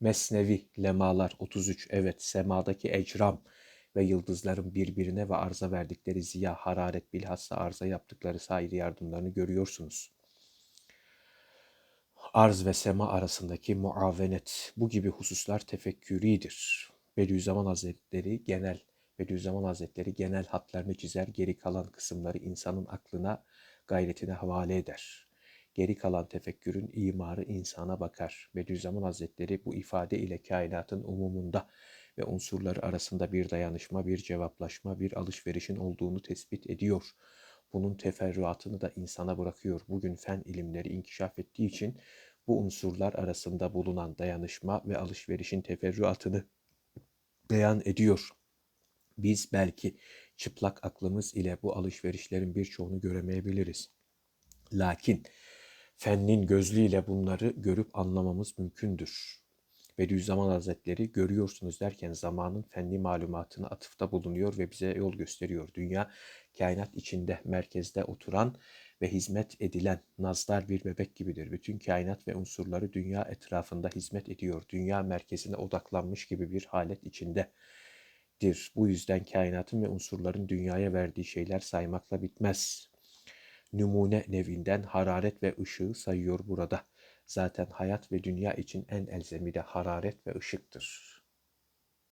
Mesnevi, lemalar 33. Evet, semadaki ecram ve yıldızların birbirine ve arza verdikleri ziya, hararet bilhassa arza yaptıkları sair yardımlarını görüyorsunuz. Arz ve sema arasındaki muavenet bu gibi hususlar tefekküridir. Bediüzzaman Hazretleri genel Bediüzzaman Hazretleri genel hatlarını çizer, geri kalan kısımları insanın aklına, gayretine havale eder. Geri kalan tefekkürün imarı insana bakar. Bediüzzaman Hazretleri bu ifade ile kainatın umumunda ve unsurları arasında bir dayanışma, bir cevaplaşma, bir alışverişin olduğunu tespit ediyor. Bunun teferruatını da insana bırakıyor. Bugün fen ilimleri inkişaf ettiği için bu unsurlar arasında bulunan dayanışma ve alışverişin teferruatını beyan ediyor. Biz belki çıplak aklımız ile bu alışverişlerin birçoğunu göremeyebiliriz. Lakin fennin gözlüğüyle bunları görüp anlamamız mümkündür. Bediüzzaman Hazretleri görüyorsunuz derken zamanın fenli malumatını atıfta bulunuyor ve bize yol gösteriyor. Dünya kainat içinde merkezde oturan ve hizmet edilen nazdar bir bebek gibidir. Bütün kainat ve unsurları dünya etrafında hizmet ediyor. Dünya merkezine odaklanmış gibi bir halet içindedir. Bu yüzden kainatın ve unsurların dünyaya verdiği şeyler saymakla bitmez. Numune nevinden hararet ve ışığı sayıyor burada. Zaten hayat ve dünya için en elzemi de hararet ve ışıktır.